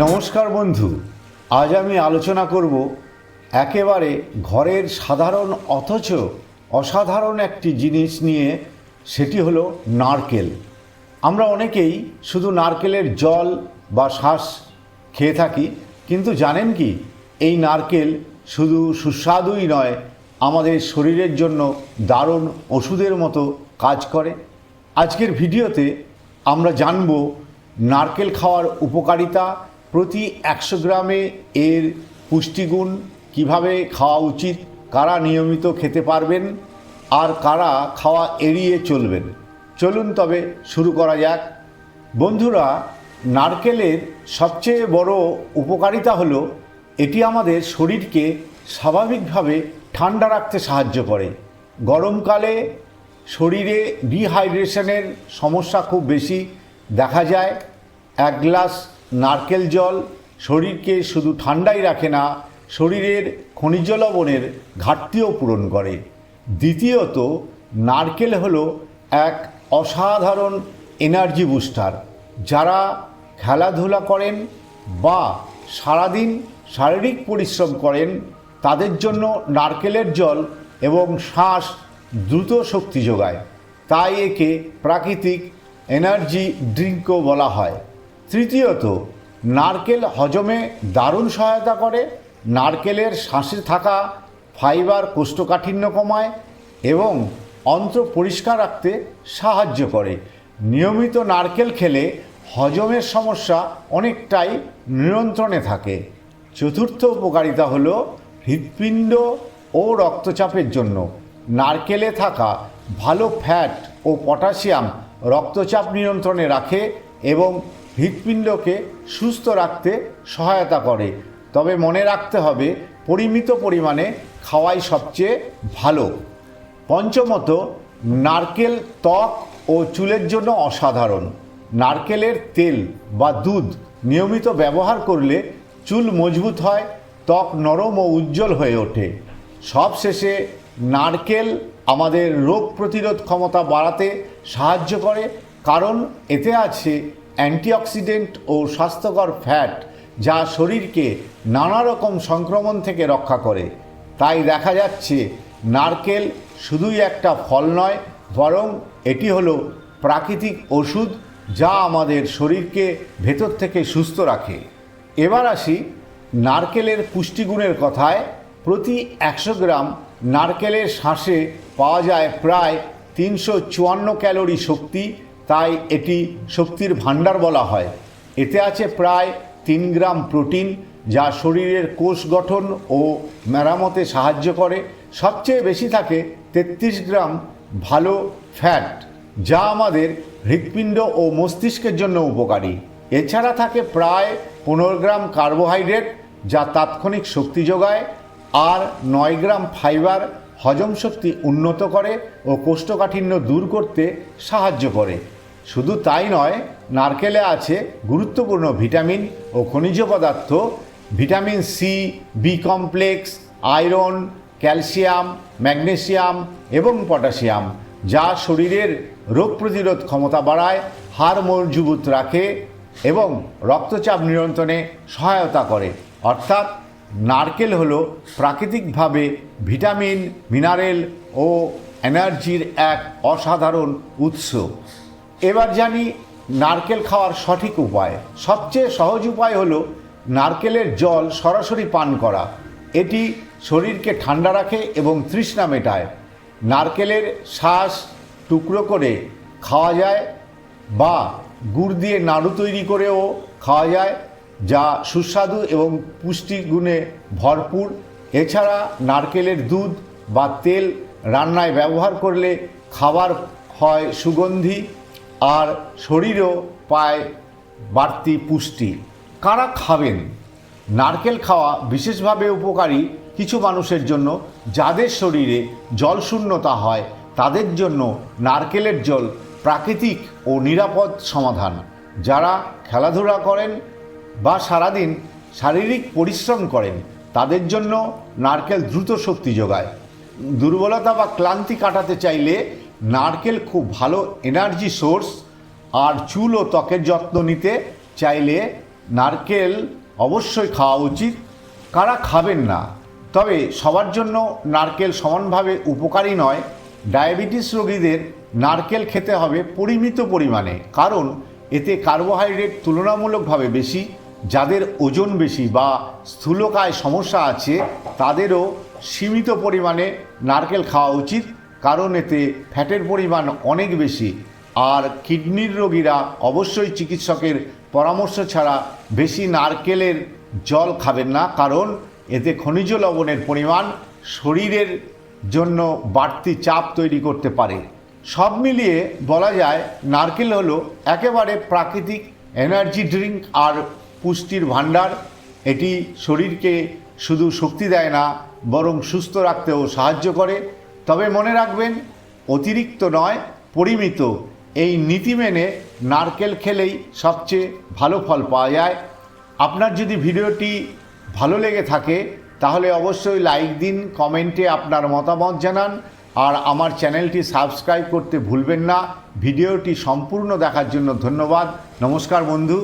নমস্কার বন্ধু। আজ আমি আলোচনা করব একেবারে ঘরের সাধারণ অথচ অসাধারণ একটি জিনিস নিয়ে, সেটি হলো নারকেল। আমরা অনেকেই শুধু নারকেলের জল বা শ্বাস খেয়ে থাকি, কিন্তু জানেন কি, এই নারকেল শুধু সুস্বাদুই নয়, আমাদের শরীরের জন্য দারুণ ওষুধের মতো কাজ করে। আজকের ভিডিওতে আমরা জানব নারকেল খাওয়ার উপকারিতা প্রতি একশো গ্রামে এর পুষ্টিগুণ কীভাবে খাওয়া উচিত, কারা নিয়মিত খেতে পারবেন আর কারা খাওয়া এড়িয়ে চলবেন? চলুন তবে শুরু করা যাক। বন্ধুরা, নারকেলের সবচেয়ে বড় উপকারিতা হলো, এটি আমাদের শরীরকে স্বাভাবিকভাবে ঠান্ডা রাখতে সাহায্য করে। গরমকালে শরীরে ডিহাইড্রেশনের সমস্যা খুব বেশি দেখা যায়। এক গ্লাস নারকেল জল, শরীরকে শুধু ঠান্ডাই রাখে না, শরীরের খনিজ লবণের ঘাটতিও পূরণ করে। দ্বিতীয়ত, নারকেল হলো এক অসাধারণ এনার্জি বুস্টার যারা খেলাধুলা করেন বা সারাদিন শারীরিক পরিশ্রম করেন, তাদের জন্য নারকেলের জল এবং শ্বাস দ্রুত শক্তি যোগায়। তাই একে প্রাকৃতিক এনার্জি ড্রিঙ্কও বলা হয়। তৃতীয়ত, নারকেল হজমে দারুণ সহায়তা করে, নারকেলের শ্বাসে থাকা ফাইবার কোষ্ঠকাঠিন্য কমায় এবং অন্ত্র পরিষ্কার রাখতে সাহায্য করে। নিয়মিত নারকেল খেলে হজমের সমস্যা অনেকটাই নিয়ন্ত্রণে থাকে। চতুর্থ উপকারিতা হল হৃৎপিণ্ড ও রক্তচাপের জন্য। নারকেলে থাকা ভালো ফ্যাট ও পটাশিয়াম রক্তচাপ নিয়ন্ত্রণে রাখে এবং হৃৎপিণ্ডকে সুস্থ রাখতে সহায়তা করে। তবে মনে রাখতে হবে, পরিমিত পরিমাণে খাওয়াই সবচেয়ে ভালো। পঞ্চমত, নারকেল ত্বক ও চুলের জন্য অসাধারণ। নারকেলের তেল বা দুধ নিয়মিত ব্যবহার করলে চুল মজবুত হয়, ত্বক নরম ও উজ্জ্বল হয়ে ওঠে। সবশেষে, নারকেল আমাদের রোগ প্রতিরোধ ক্ষমতা বাড়াতে সাহায্য করে, কারণ এতে আছে অ্যান্টিঅক্সিডেন্ট ও স্বাস্থ্যকর ফ্যাট যা শরীরকে নানা রকম সংক্রমণ থেকে রক্ষা করে। তাই দেখা যাচ্ছে, নারকেল শুধুই একটা ফল নয়, বরং এটি হলো প্রাকৃতিক ওষুধ যা আমাদের শরীরকে ভেতর থেকে সুস্থ রাখে। এবার আসি নারকেলের পুষ্টিগুণের কথায়। প্রতি একশো গ্রাম নারকেলের শ্বাসে পাওয়া যায় প্রায় তিনশো চুয়ান্ন ক্যালোরি শক্তি তাই এটি শক্তির ভাণ্ডার বলা হয়। এতে আছে প্রায় তিন গ্রাম প্রোটিন যা শরীরের কোষ গঠন ও মেরামতে সাহায্য করে। সবচেয়ে বেশি থাকে তেত্রিশ গ্রাম ভালো ফ্যাট, যা আমাদের হৃৎপিণ্ড ও মস্তিষ্কের জন্য উপকারী। এছাড়া থাকে প্রায় পনেরো গ্রাম কার্বোহাইড্রেট, যা তাৎক্ষণিক শক্তি যোগায়, আর নয় গ্রাম ফাইবার হজম শক্তি উন্নত করে ও কোষ্ঠকাঠিন্য দূর করতে সাহায্য করে। শুধু তাই নয়, নারকেলে আছে গুরুত্বপূর্ণ ভিটামিন ও খনিজ পদার্থ, vitamin C, B complex, iron, calcium, magnesium এবং পটাশিয়াম, যা শরীরের রোগ প্রতিরোধ ক্ষমতা বাড়ায়, হাড় মজবুত রাখে এবং রক্তচাপ নিয়ন্ত্রণে সহায়তা করে। অর্থাৎ নারকেল হলো প্রাকৃতিকভাবে ভিটামিন, মিনারেল ও এনার্জির এক অসাধারণ উৎস। এবার জানি নারকেল খাওয়ার সঠিক উপায়। সবচেয়ে সহজ উপায় হলো নারকেলের জল সরাসরি পান করা। এটি শরীরকে ঠান্ডা রাখে এবং তৃষ্ণা মেটায়। নারকেলের শ্বাস টুকরো করে খাওয়া যায় বা গুড় দিয়ে নাড়ু তৈরি করেও খাওয়া যায়। যা সুস্বাদু এবং পুষ্টিগুণে ভরপুর। এছাড়া নারকেলের দুধ বা তেল রান্নায় ব্যবহার করলে খাবার হয় সুগন্ধি আর শরীরও পায় বাড়তি পুষ্টি। কারা খাবেন? নারকেল খাওয়া বিশেষভাবে উপকারী কিছু মানুষের জন্য। যাদের শরীরে জল শূন্যতা হয়, তাদের জন্য নারকেলের জল প্রাকৃতিক ও নিরাপদ সমাধান। যারা খেলাধুলা করেন বা সারাদিন শারীরিক পরিশ্রম করেন, তাদের জন্য নারকেল দ্রুত শক্তি যোগায়। দুর্বলতা বা ক্লান্তি কাটাতে চাইলে নারকেল খুব ভালো এনার্জি সোর্স আর চুল ও ত্বকের যত্ন নিতে চাইলে নারকেল অবশ্যই খাওয়া উচিত। কারা খাবেন না, তবে সবার জন্য নারকেল সমানভাবে উপকারী নয়। ডায়াবেটিস রোগীদের নারকেল খেতে হবে পরিমিত পরিমাণে, কারণ এতে কার্বোহাইড্রেট তুলনামূলকভাবে বেশি যাদের ওজন বেশি বা স্থূলকায় সমস্যা আছে, তাদেরও সীমিত পরিমাণে নারকেল খাওয়া উচিত, কারণ এতে ফ্যাটের পরিমাণ অনেক বেশি। আর কিডনির রোগীরা অবশ্যই চিকিৎসকের পরামর্শ ছাড়া বেশি নারকেলের জল খাবেন না, কারণ এতে খনিজ লবণের পরিমাণ শরীরের জন্য বাড়তি চাপ তৈরি করতে পারে। সব মিলিয়ে বলা যায়, নারকেল হলো একেবারে প্রাকৃতিক এনার্জি ড্রিঙ্ক আর পুষ্টির ভাণ্ডার, এটি শরীরকে শুধু শক্তি দেয় না, বরং সুস্থ রাখতেও সাহায্য করে। তবে মনে রাখবেন, অতিরিক্ত নয়, পরিমিত। এই নীতি মেনে নারকেল খেলেই সবচেয়ে ভালো ফল পাওয়া যায়। আপনার যদি ভিডিওটি ভালো লেগে থাকে, তাহলে অবশ্যই লাইক দিন, কমেন্টে আপনার মতামত জানান। আর আমার চ্যানেলটি সাবস্ক্রাইব করতে ভুলবেন না। ভিডিওটি সম্পূর্ণ দেখার জন্য ধন্যবাদ। নমস্কার বন্ধু।